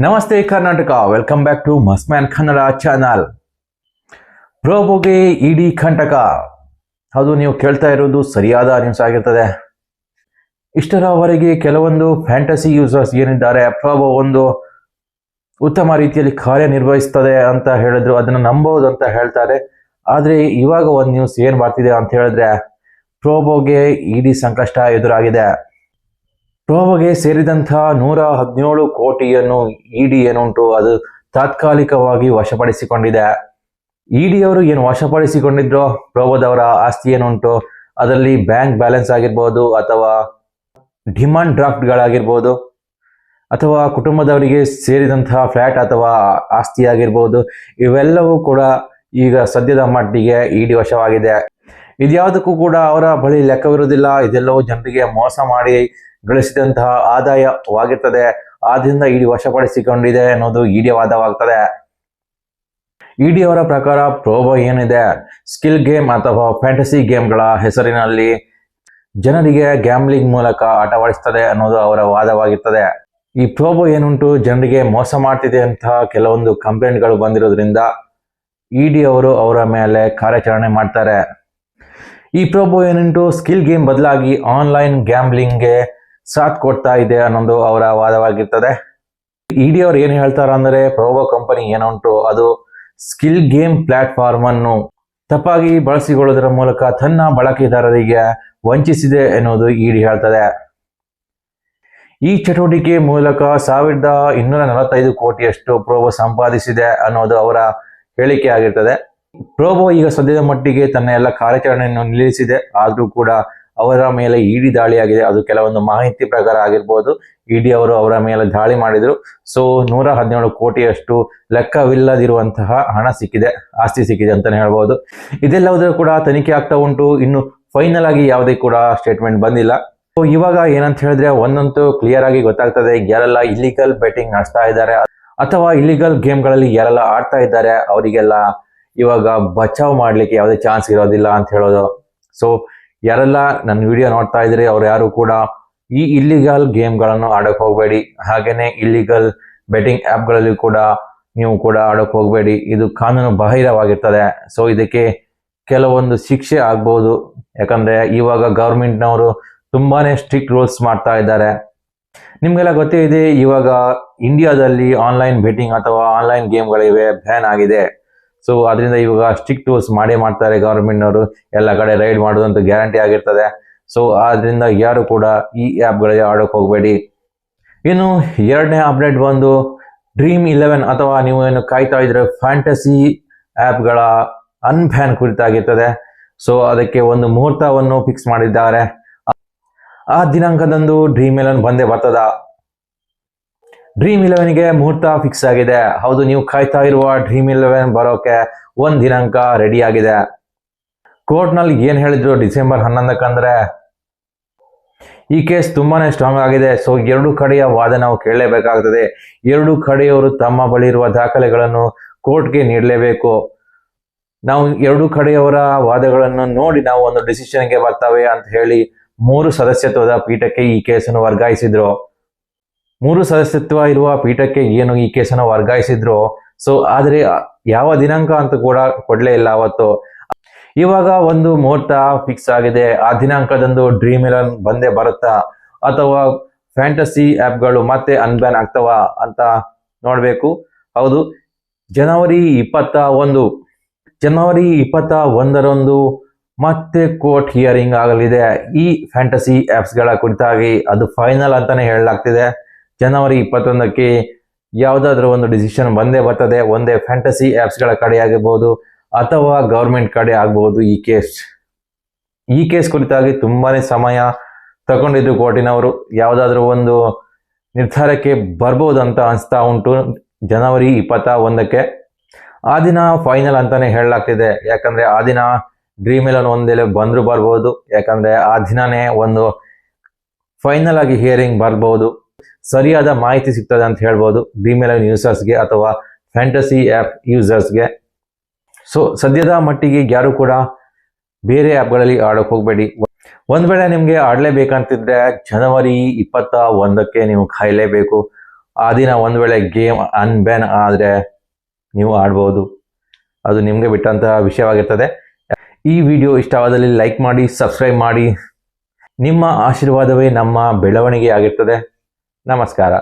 ನಮಸ್ತೆ Karnataka. Welcome back to ಮಸ್ಮ್ಯಾನ್ Kannada channel ಪ್ರೋಬೋಗೆ ಇಡಿ ಕಂಟಕ ಅದು ನೀವು ಕೇಳ್ತಾ ಇರೋದು ಸರಿಯಾದ ನ್ಯೂಸ್ ಆಗಿರ್ತದೆ. ಇಷ್ಟರವರೆಗೆ ಕೆಲವೊಂದು ಫ್ಯಾಂಟಸಿ ಯೂಸರ್ಸ್ ಏನಿದ್ದಾರೆ ಪ್ರೋಬೋ ಒಂದು ಉತ್ತಮ ರೀತಿಯಲ್ಲಿ ಕಾರ್ಯನಿರ್ವಹಿಸ್ತದೆ ಅಂತ ಹೇಳಿದ್ರು, ಅದನ್ನು ನಂಬೋದು ಅಂತ ಹೇಳ್ತಾರೆ. ಆದರೆ ಇವಾಗ ಒಂದು ನ್ಯೂಸ್ ಏನು ಬರ್ತಿದೆ ಅಂತ ಹೇಳಿದ್ರೆ ಪ್ರೋಬೋಗೆ ಇಡಿ ಸಂಕಷ್ಟ ಎದುರಾಗಿದೆ. ಪ್ರೋಬೋಗೆ ಸೇರಿದಂತಹ ನೂರ ಹದಿನೇಳು ಕೋಟಿಯನ್ನು ಇಡಿ ಏನುಂಟು, ಅದು ತಾತ್ಕಾಲಿಕವಾಗಿ ವಶಪಡಿಸಿಕೊಂಡಿದೆ. ಇಡಿ ಅವರು ಏನು ವಶಪಡಿಸಿಕೊಂಡಿದ್ರು ಪ್ರೋಬೋದವರ ಆಸ್ತಿ ಏನುಂಟು, ಅದರಲ್ಲಿ ಬ್ಯಾಂಕ್ ಬ್ಯಾಲೆನ್ಸ್ ಆಗಿರ್ಬೋದು, ಅಥವಾ ಡಿಮಾಂಡ್ ಡ್ರಾಫ್ಟ್ಗಳಾಗಿರ್ಬೋದು, ಅಥವಾ ಕುಟುಂಬದವರಿಗೆ ಸೇರಿದಂತಹ ಫ್ಲ್ಯಾಟ್ ಅಥವಾ ಆಸ್ತಿ ಆಗಿರ್ಬೋದು, ಇವೆಲ್ಲವೂ ಕೂಡ ಈಗ ಸದ್ಯದ ಮಟ್ಟಿಗೆ ಇಡಿ ವಶವಾಗಿದೆ. ಇದ್ಯಾವುದಕ್ಕೂ ಕೂಡ ಅವರ ಬಳಿ ಲೆಕ್ಕವಿರುವುದಿಲ್ಲ. ಇದೆಲ್ಲವೂ ಜನರಿಗೆ ಮೋಸ ಮಾಡಿ ಗಳಿಸಿದಂತಹ ಆದಾಯವಾಗಿರ್ತದೆ. ಆದ್ರಿಂದ ಇಡಿ ವಶಪಡಿಸಿಕೊಂಡಿದೆ ಅನ್ನೋದು ಇಡಿ ವಾದವಾಗ್ತದೆ. ಇಡಿ ಅವರ ಪ್ರಕಾರ ಪ್ರೋಬೋ ಏನಿದೆ? ಸ್ಕಿಲ್ ಗೇಮ್ ಅಥವಾ ಫ್ಯಾಂಟಸಿ ಗೇಮ್ಗಳ ಹೆಸರಿನಲ್ಲಿ ಜನರಿಗೆ ಗ್ಯಾಮ್ಲಿಂಗ್ ಮೂಲಕ ಆಟವಾಡಿಸ್ತದೆ ಅನ್ನೋದು ಅವರ ವಾದವಾಗಿರ್ತದೆ. ಈ ಪ್ರೋಬೋ ಏನುಂಟು? ಜನರಿಗೆ ಮೋಸ ಮಾಡ್ತಿದೆ ಅಂತ ಕೆಲವೊಂದು ಕಂಪ್ಲೇಂಟ್ಗಳು ಬಂದಿರೋದ್ರಿಂದ ಇಡಿ ಅವರು ಅವರ ಮೇಲೆ ಕಾರ್ಯಾಚರಣೆ ಮಾಡ್ತಾರೆ. ಈ ಪ್ರೋಬೋ ಏನುಂಟು? ಸ್ಕಿಲ್ ಗೇಮ್ ಬದಲಾಗಿ ಆನ್ಲೈನ್ ಗ್ಯಾಮ್ಲಿಂಗ್ಗೆ ಸಾಥ್ ಕೊಡ್ತಾ ಇದೆ ಅನ್ನೋದು ಅವರ ವಾದವಾಗಿರ್ತದೆ. ಇಡಿ ಅವ್ರು ಏನು ಹೇಳ್ತಾರ ಅಂದ್ರೆ ಪ್ರೋಬೋ ಕಂಪನಿ ಏನುಂಟು, ಅದು ಸ್ಕಿಲ್ ಗೇಮ್ ಪ್ಲಾಟ್ಫಾರ್ಮ್ ಅನ್ನು ತಪ್ಪಾಗಿ ಬಳಸಿಕೊಳ್ಳುವುದರ ಮೂಲಕ ತನ್ನ ಬಳಕೆದಾರರಿಗೆ ವಂಚಿಸಿದೆ ಎನ್ನುವುದು ಇಡಿ ಹೇಳ್ತದೆ. ಈ ಚಟುವಟಿಕೆ ಮೂಲಕ ಸಾವಿರದ ಇನ್ನೂರ ನಲವತ್ತೈದು ಕೋಟಿಯಷ್ಟು ಪ್ರೋಬೋ ಸಂಪಾದಿಸಿದೆ ಅನ್ನೋದು ಅವರ ಹೇಳಿಕೆ ಆಗಿರ್ತದೆ. ಪ್ರೋಬೋ ಈಗ ಸದ್ಯದ ಮಟ್ಟಿಗೆ ತನ್ನ ಎಲ್ಲ ಕಾರ್ಯಾಚರಣೆಯನ್ನು ನಿಲ್ಲಿಸಿದೆ. ಆದರೂ ಕೂಡ ಅವರ ಮೇಲೆ ಇಡಿ ದಾಳಿಯಾಗಿದೆ. ಅದು ಕೆಲವೊಂದು ಮಾಹಿತಿ ಪ್ರಕಾರ ಆಗಿರ್ಬೋದು. ಇಡಿ ಅವರು ಅವರ ಮೇಲೆ ದಾಳಿ ಮಾಡಿದ್ರು. ಸೊ ನೂರ ಹದಿನೇಳು ಕೋಟಿಯಷ್ಟು ಲೆಕ್ಕವಿಲ್ಲದಿರುವಂತಹ ಹಣ ಸಿಕ್ಕಿದೆ. ಆಸ್ತಿ ಸಿಕ್ಕಿದೆ ಅಂತಾನೆ ಹೇಳ್ಬೋದು. ಇದೆಲ್ಲವುದರ ಕೂಡ ತನಿಖೆ ಆಗ್ತಾ ಉಂಟು. ಇನ್ನು ಫೈನಲ್ ಆಗಿ ಯಾವುದೇ ಕೂಡ ಸ್ಟೇಟ್ಮೆಂಟ್ ಬಂದಿಲ್ಲ. ಸೊ ಇವಾಗ ಏನಂತ ಹೇಳಿದ್ರೆ ಒಂದಂತೂ ಕ್ಲಿಯರ್ ಆಗಿ ಗೊತ್ತಾಗ್ತದೆ. ಯಾರೆಲ್ಲ ಇಲ್ಲಿಗಲ್ ಬೆಟ್ಟಿಂಗ್ ನಡೆಸ್ತಾ ಇದ್ದಾರೆ ಅಥವಾ ಇಲ್ಲಿಗಲ್ ಗೇಮ್ಗಳಲ್ಲಿ ಯಾರೆಲ್ಲ ಆಡ್ತಾ ಇದ್ದಾರೆ, ಅವರಿಗೆಲ್ಲ ಇವಾಗ ಬಚಾವ್ ಮಾಡ್ಲಿಕ್ಕೆ ಯಾವುದೇ ಚಾನ್ಸ್ ಇರೋದಿಲ್ಲ ಅಂತ ಹೇಳೋದು. ಸೊ ಯಾರೆಲ್ಲ ನನ್ನ ವಿಡಿಯೋ ನೋಡ್ತಾ ಇದ್ರೆ ಅವ್ರು ಯಾರು ಕೂಡ ಈ ಇಲ್ಲಿಗಲ್ ಗೇಮ್ಗಳನ್ನು ಆಡೋಕೆ ಹೋಗಬೇಡಿ. ಹಾಗೇನೆ ಇಲ್ಲಿಗಲ್ ಬೆಟ್ಟಿಂಗ್ ಆ್ಯಪ್ಗಳಲ್ಲಿ ಕೂಡ ನೀವು ಕೂಡ ಆಡೋಕೆ ಹೋಗಬೇಡಿ. ಇದು ಕಾನೂನು ಬಾಹಿರವಾಗಿರ್ತದೆ. ಸೊ ಇದಕ್ಕೆ ಕೆಲವೊಂದು ಶಿಕ್ಷೆ ಆಗ್ಬೋದು. ಯಾಕಂದ್ರೆ ಇವಾಗ ಗೌರ್ಮೆಂಟ್ನವರು ತುಂಬಾನೇ ಸ್ಟ್ರಿಕ್ಟ್ ರೂಲ್ಸ್ ಮಾಡ್ತಾ ಇದ್ದಾರೆ. ನಿಮಗೆಲ್ಲ ಗೊತ್ತೇ ಇದೆ, ಇವಾಗ ಇಂಡಿಯಾದಲ್ಲಿ ಆನ್ಲೈನ್ ಬೆಟ್ಟಿಂಗ್ ಅಥವಾ ಆನ್ಲೈನ್ ಗೇಮ್ಗಳಿವೆ ಬ್ಯಾನ್ ಆಗಿದೆ. ಸೊ ಅದರಿಂದ ಇವಾಗ ಸ್ಟ್ರಿಕ್ಟ್ ರೂಲ್ಸ್ ಮಾಡೇ ಮಾಡ್ತಾರೆ ಗೌರ್ಮೆಂಟ್ನವರು ಎಲ್ಲ ಕಡೆ ರೈಡ್ ಮಾಡೋದಂತ ಗ್ಯಾರಂಟಿ ಆಗಿರ್ತದೆ. ಸೊ ಆದ್ರಿಂದ ಯಾರು ಕೂಡ ಈ ಆ್ಯಪ್ಗಳಿಗೆ ಆಡೋಕೆ ಹೋಗಬೇಡಿ. ಇನ್ನು ಎರಡನೇ ಅಪ್ಡೇಟ್ ಬಂದು ಡ್ರೀಮ್ ಇಲೆವೆನ್ ಅಥವಾ ನೀವು ಏನು ಕಾಯ್ತಾ ಇದ್ರೆ ಫ್ಯಾಂಟಸಿ ಆ್ಯಪ್ಗಳ ಅನ್ಬ್ಯಾನ್ ಕುರಿತಾಗಿರ್ತದೆ. ಸೊ ಅದಕ್ಕೆ ಒಂದು ಮುಹೂರ್ತವನ್ನು ಫಿಕ್ಸ್ ಮಾಡಿದ್ದಾರೆ. ಆ ದಿನಾಂಕದಂದು ಡ್ರೀಮ್ ಇಲೆವೆನ್ ಬಂದೇ ಬರ್ತದ. ಡ್ರೀಮ್ ಇಲೆವೆನ್ಗೆ ಮುಹೂರ್ತ ಫಿಕ್ಸ್ ಆಗಿದೆ. ಹೌದು, ನೀವು ಕಾಯ್ತಾ ಇರುವ ಡ್ರೀಮ್ ಇಲೆವೆನ್ ಬರೋಕೆ ಒಂದ್ ದಿನಾಂಕ ರೆಡಿ ಆಗಿದೆ. ಕೋರ್ಟ್ನಲ್ಲಿ ಏನ್ ಹೇಳಿದ್ರು ಡಿಸೆಂಬರ್ ಹನ್ನೊಂದಕ್ಕಂದ್ರೆ ಈ ಕೇಸ್ ತುಂಬಾನೇ ಸ್ಟ್ರಾಂಗ್ ಆಗಿದೆ. ಸೊ ಎರಡು ಕಡೆಯ ವಾದ ನಾವು ಕೇಳಲೇಬೇಕಾಗ್ತದೆ. ಎರಡು ಕಡೆಯವರು ತಮ್ಮ ಬಳಿ ಇರುವ ದಾಖಲೆಗಳನ್ನು ಕೋರ್ಟ್ಗೆ ನೀಡಲೇಬೇಕು. ನಾವು ಎರಡು ಕಡೆಯವರ ವಾದಗಳನ್ನು ನೋಡಿ ನಾವು ಒಂದು ಡಿಸಿಷನ್ಗೆ ಬರ್ತವೆ ಅಂತ ಹೇಳಿ ಮೂರು ಸದಸ್ಯತ್ವದ ಪೀಠಕ್ಕೆ ಈ ಕೇಸನ್ನು ವರ್ಗಾಯಿಸಿದ್ರು. ಮೂರು ಸದಸ್ಯತ್ವ ಇರುವ ಪೀಠಕ್ಕೆ ಏನು ಈ ಕೇಸನ್ನು ವರ್ಗಾಯಿಸಿದ್ರು, ಸೊ ಆದರೆ ಯಾವ ದಿನಾಂಕ ಅಂತ ಕೂಡ ಕೊಡ್ಲೇ ಇಲ್ಲ ಅವತ್ತು. ಇವಾಗ ಒಂದು ಮುಹೂರ್ತ ಫಿಕ್ಸ್ ಆಗಿದೆ. ಆ ದಿನಾಂಕದಂದು ಡ್ರೀಮ್ ಇಲೆವನ್ ಬಂದೇ ಬರುತ್ತಾ? ಅಥವಾ ಫ್ಯಾಂಟಸಿ ಆ್ಯಪ್ಗಳು ಮತ್ತೆ ಅನ್ಬ್ಯಾನ್ ಆಗ್ತವ ಅಂತ ನೋಡಬೇಕು. ಹೌದು, ಜನವರಿ ಇಪ್ಪತ್ತ ಒಂದು. ಜನವರಿ ಇಪ್ಪತ್ತ ಒಂದರಂದು ಮತ್ತೆ ಕೋರ್ಟ್ ಹಿಯರಿಂಗ್ ಆಗಲಿದೆ. ಈ ಫ್ಯಾಂಟಸಿ ಆ್ಯಪ್ಸ್ಗಳ ಕುರಿತಾಗಿ ಅದು ಫೈನಲ್ ಅಂತಾನೆ ಹೇಳಲಾಗ್ತಿದೆ. ಜನವರಿ ಇಪ್ಪತ್ತೊಂದಕ್ಕೆ ಯಾವುದಾದ್ರೂ ಒಂದು ಡಿಸಿಷನ್ ಬಂದೇ ಬರ್ತದೆ, ಒಂದೇ ಫ್ಯಾಂಟಸಿ ಆ್ಯಪ್ಸ್ಗಳ ಕಡೆ ಆಗಿರ್ಬೋದು ಅಥವಾ ಗೌರ್ಮೆಂಟ್ ಕಡೆ ಆಗ್ಬೋದು ಈ ಕೇಸ್ ಈ ಕೇಸ್ ಕುರಿತಾಗಿ ತುಂಬಾನೇ ಸಮಯ ತಗೊಂಡಿದ್ರು ಕೋರ್ಟಿನವರು. ಯಾವುದಾದ್ರೂ ಒಂದು ನಿರ್ಧಾರಕ್ಕೆ ಬರ್ಬೋದು ಅಂತ ಅನಿಸ್ತಾ ಉಂಟು ಜನವರಿ ಇಪ್ಪತ್ತ ಒಂದಕ್ಕೆ ಆ ದಿನ ಫೈನಲ್ ಅಂತಾನೆ ಹೇಳಲಾಗ್ತಿದೆ. ಯಾಕಂದ್ರೆ ಆ ದಿನ ಡ್ರೀಮ್ ಇಲೆವನ್ ಒಂದೆಲೆ ಬಂದ್ರು ಬರ್ಬೋದು. ಯಾಕಂದ್ರೆ ಆ ದಿನನೇ ಒಂದು ಫೈನಲ್ ಆಗಿ ಹಿಯರಿಂಗ್ ಬರ್ಬೋದು. ಸರಿಯಾದ ಮಾಹಿತಿ ಸಿಗ್ತದೆ ಅಂತ ಹೇಳ್ಬೋದು. ಡಿಮೇಲ್ ಯೂಸರ್ಸ್ಗೆ ಅಥವಾ ಫ್ಯಾಂಟಸಿ ಆ್ಯಪ್ ಯೂಸರ್ಸ್ಗೆ ಸೊ ಸದ್ಯದ ಮಟ್ಟಿಗೆ ಯಾರು ಕೂಡ ಬೇರೆ ಆ್ಯಪ್ಗಳಲ್ಲಿ ಆಡೋಕೆ ಹೋಗಬೇಡಿ. ಒಂದು ವೇಳೆ ನಿಮಗೆ ಆಡಲೇಬೇಕಂತಿದ್ರೆ ಜನವರಿ ಇಪ್ಪತ್ತ ಒಂದಕ್ಕೆ ನೀವು ಕಾಯಲೇಬೇಕು. ಆ ದಿನ ಒಂದು ವೇಳೆ ಗೇಮ್ ಅನ್ಬ್ಯಾನ್ ಆದರೆ ನೀವು ಆಡ್ಬೋದು. ಅದು ನಿಮಗೆ ಬಿಟ್ಟಂತಹ ವಿಷಯವಾಗಿರ್ತದೆ. ಈ ವಿಡಿಯೋ ಇಷ್ಟವಾದಲ್ಲಿ ಲೈಕ್ ಮಾಡಿ ಸಬ್ಸ್ಕ್ರೈಬ್ ಮಾಡಿ. ನಿಮ್ಮ ಆಶೀರ್ವಾದವೇ ನಮ್ಮ ಬೆಳವಣಿಗೆ ಆಗಿರ್ತದೆ. ನಮಸ್ಕಾರ.